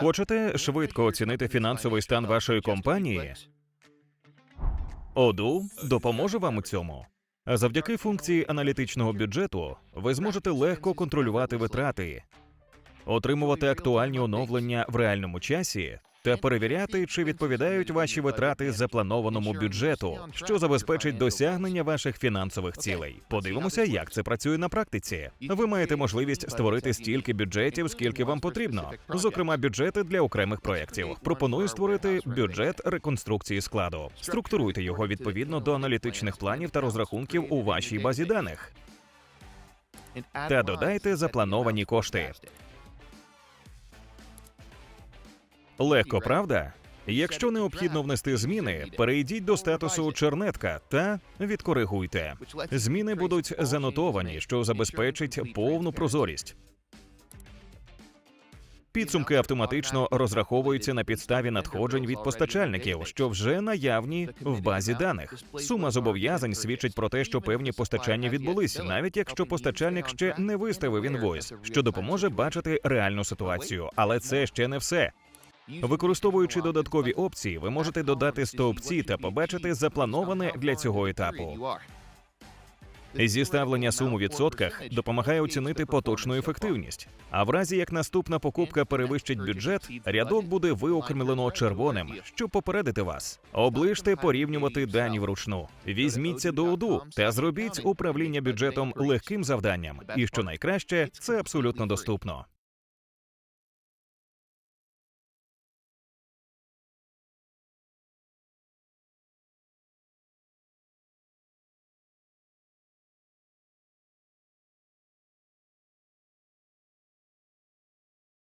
Хочете швидко оцінити фінансовий стан вашої компанії? Оду допоможе вам у цьому. Завдяки функції аналітичного бюджету ви зможете легко контролювати витрати, отримувати актуальні оновлення в реальному часі та перевіряти, чи відповідають ваші витрати запланованому бюджету, що забезпечить досягнення ваших фінансових цілей. Подивимося, як це працює на практиці. Ви маєте можливість створити стільки бюджетів, скільки вам потрібно, зокрема бюджети для окремих проєктів. Пропоную створити бюджет реконструкції складу. Структуруйте його відповідно до аналітичних планів та розрахунків у вашій базі даних. та додайте заплановані кошти. Легко, правда? Якщо необхідно внести зміни, перейдіть до статусу чернетка та відкоригуйте. Зміни будуть занотовані, що забезпечить повну прозорість. Підсумки автоматично розраховуються на підставі надходжень від постачальників, що вже наявні в базі даних. Сума зобов'язань свідчить про те, що певні постачання відбулись, навіть якщо постачальник ще не виставив інвойс, що допоможе бачити реальну ситуацію. Але це ще не все. Використовуючи додаткові опції, ви можете додати стовпці та побачити заплановане для цього етапу. Зіставлення сум у відсотках допомагає оцінити поточну ефективність. А в разі як наступна покупка перевищить бюджет, рядок буде виокремлено червоним, щоб попередити вас. Оближте порівнювати дані вручну. Візьміться до УДУ та зробіть управління бюджетом легким завданням. І що найкраще, це абсолютно доступно.